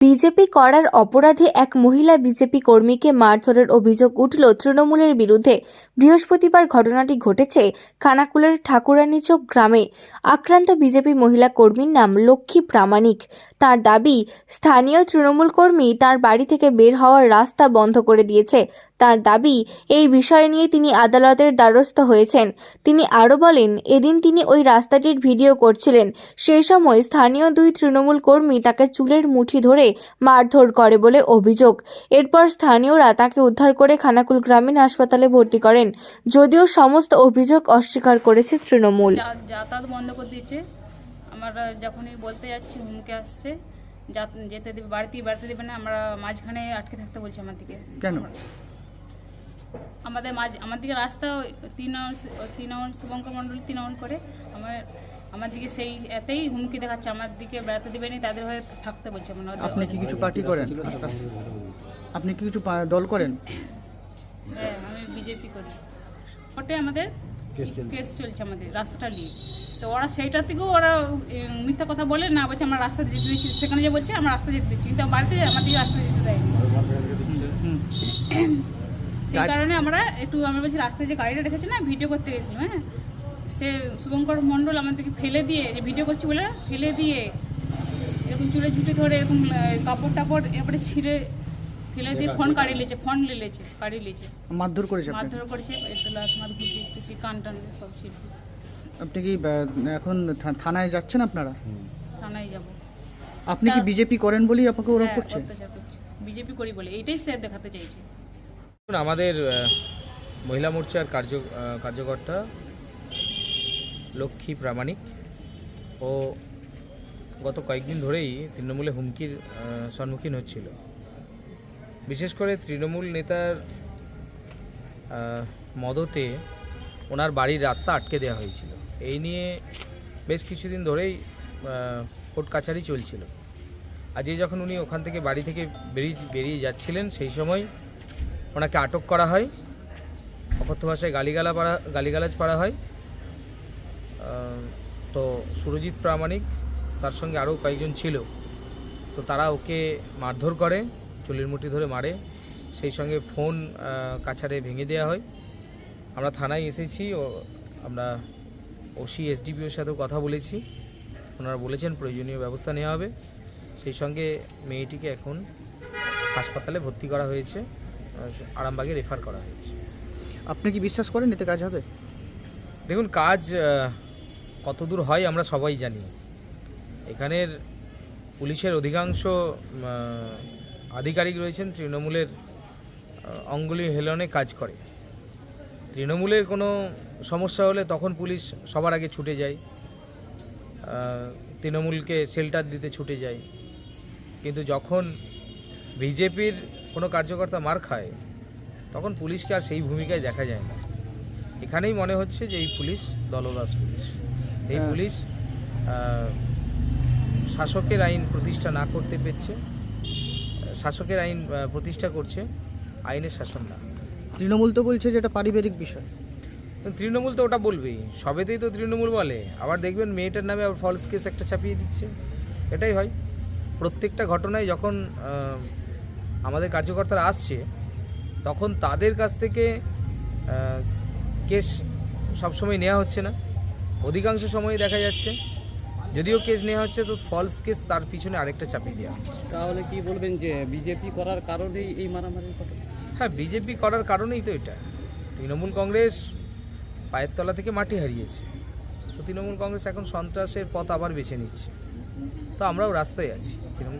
BJP করার অপরাধে এক মহিলা বিজেপি কর্মীকে মারধরের অভিযোগ উঠল তৃণমূলের বিরুদ্ধে। বৃহস্পতিবার ঘটনাটি ঘটেছে খানাকুলের ঠাকুরানীচক গ্রামে। আক্রান্ত বিজেপি মহিলা কর্মীর নাম লক্ষ্মী প্রামাণিক। তার দাবি, স্থানীয় তৃণমূল কর্মী তার বাড়ি থেকে বের হওয়ার রাস্তা বন্ধ করে দিয়েছে। তার দাবি, এই বিষয় নিয়ে তিনি আদালতের দ্বারস্থ হয়েছেন। তিনি আরও বলেন, এদিন তিনি ওই রাস্তাটির ভিডিও করছিলেন। সেই সময় স্থানীয় দুই তৃণমূল কর্মী তাকে চুলের মুঠি ধরে মারধর করে বলে অভিযোগ। এরপর স্থানীয়রা তাকে উদ্ধার করে খানাকুল গ্রামীণ হাসপাতালে ভর্তি করেন। যদিও সমস্ত অভিযোগ অস্বীকার করেছে তৃণমূল। যাতায়াত বন্ধ করে দিয়েছে। আমরা যখনই বলতে যাচ্ছি হুমকে আসছে। যেতে দেবে বাড়িতে বাড়িতে দেবে না আমরা মাঝখানে আটকে থাকতে বলছি আমার দিকে। কেন? আমাদের মাঝ আমার দিকে রাস্তা তিন তিন শুভঙ্কর মণ্ডল তিন করে। আমার আমার দিকে সেই এতেই হুমকি দেখাচ্ছে আমার দিকে বেড়াতে দেবে নি তাদের হয়ে থাকতে বলছে মানে ওদের- আপনি কি কিছু পার্টি করেন? আপনি কি কিছু পা- দল করেন? হ্যাঁ আমি বিজেপি করি। ওটাই আমাদের কেস চলছে। আমাদের রাস্তাটা নিয়ে। তো ওরা সেইটার থেকেও ওরা উম, মিথ্যা কথা বলে না বলছে আমরা রাস্তা যেতে দিচ্ছি সেখানে যে বলছে আমরা রাস্তা যেতে দিচ্ছি। কিন্তু বাড়িতে আমাদের রাস্তা যেতে দেয়নি। হুম। সেই কারণে আমরা একটু আমরা বলছি রাস্তায় যে গাড়িটা রেখেছি না ভিডিও করতে গেছিলাম হ্যাঁ? সে শুভঙ্কর মণ্ডল আমাদেরকে ফেলে দিয়ে যে ভিডিও করছি বলে ফেলে দিয়ে এরকম চুলে ঝুটে ধরে এরকম কাপড় টাপড় এরপরে ছিঁড়ে ফেলে দিয়ে ফোন কাড়িয়ে নিয়েছে ফোন নিয়েছে কাড়িয়ে নিয়েছে মারধর করেছে মারধর করেছে একটু লাত ঘুষি টুসি কান টান সব ছিল আপনি কি এখন থা- থানায় যাচ্ছেন আপনারা? থানায় যাব। আপনি কি বিজেপি করেন বলেই আপনাকে ওরা হ্যাঁ, করছে? বিজেপি করি বলে এইটাই স্যার দেখাতে চাইছে। আমাদের মহিলা মোর্চার কার্য কার্যকর্তা লক্ষ্মী প্রামাণিক ও গত কয়েকদিন ধরেই তৃণমূলে হুমকির সম্মুখীন হচ্ছিল। বিশেষ করে তৃণমূল নেতার মদতে ওনার বাড়ির রাস্তা আটকে দেওয়া হয়েছিল। এই নিয়ে বেশ কিছুদিন ধরেই কোর্ট কাছারি চলছিল। আজকে যখন উনি ওখান থেকে বাড়ি থেকে বেরিয়ে বেরিয়ে যাচ্ছিলেন, সেই সময় ওনাকে আটক করা হয়। অকথ্য ভাষায় গালিগালা পাড়া, গালিগালাজ পাড়া হয়। তো সুরজিৎ প্রামাণিক তার সঙ্গে আরও কয়েকজন ছিল। তো তারা ওকে মারধর করে চুলের মুঠি ধরে মারে। সেই সঙ্গে ফোন কাছারে ভেঙে দেওয়া হয়। আমরা থানায় এসেছি ও আমরা ওসি এসডিপিওর সাথেও কথা বলেছি। ওনারা বলেছেন প্রয়োজনীয় ব্যবস্থা নেওয়া হবে। সেই সঙ্গে মেয়েটিকে এখন হাসপাতালে ভর্তি করা হয়েছে আরামবাগে রেফার করা হয়েছে। আপনি কি বিশ্বাস করেন এতে কাজ হবে? দেখুন কাজ কতদূর হয় আমরা সবাই জানি। এখানের পুলিশের অধিকাংশ আধিকারিক রয়েছেন, তৃণমূলের অঙ্গুলি হেলনে কাজ করে। তৃণমূলের কোনো সমস্যা হলে তখন পুলিশ সবার আগে ছুটে যায়। তৃণমূলকে শেল্টার দিতে ছুটে যায়। কিন্তু যখন বিজেপির কোনো কার্যকর্তা মার খায়, তখন পুলিশকে আর সেই ভূমিকায় দেখা যায় না। এখানেই মনে হচ্ছে যে এই পুলিশ দলদাস পুলিশ। এই হ্যাঁ। পুলিশ শাসকের আইন প্রতিষ্ঠা না করতে পেরেছে। শাসকের আইন প্রতিষ্ঠা করছে আইনের শাসন না। তৃণমূল তো বলছে যে এটা পারিবারিক বিষয়। তৃণমূল তো ওটা বলবেই। সবেতেই তো তৃণমূল বলে। আবার দেখবেন মেয়েটার নামে আবার ফলস কেস একটা ছাপিয়ে দিচ্ছে। এটাই হয়। প্রত্যেকটা ঘটনায় যখন আমাদের কার্যকর্তারা আসছে তখন তাদের কাছ থেকে কেস সবসময় নেওয়া হচ্ছে না। অধিকাংশ সময় দেখা যাচ্ছে। যদিও কেস নেওয়া হচ্ছে তো ফলস কেস তার পিছনে আরেকটা চাপিয়ে দেওয়া হচ্ছে। তাহলে কি বলবেন যে বিজেপি করার কারণেই এই মারামারির ঘটনা? হ্যাঁ বিজেপি করার কারণেই তো এটা। তৃণমূল কংগ্রেস পায়ের তলা থেকে মাটি হারিয়েছে। তো তৃণমূল কংগ্রেস এখন সন্ত্রাসের পথ আবার বেছে নিচ্ছে। তো আমরাও রাস্তায় আছি। তৃণমূল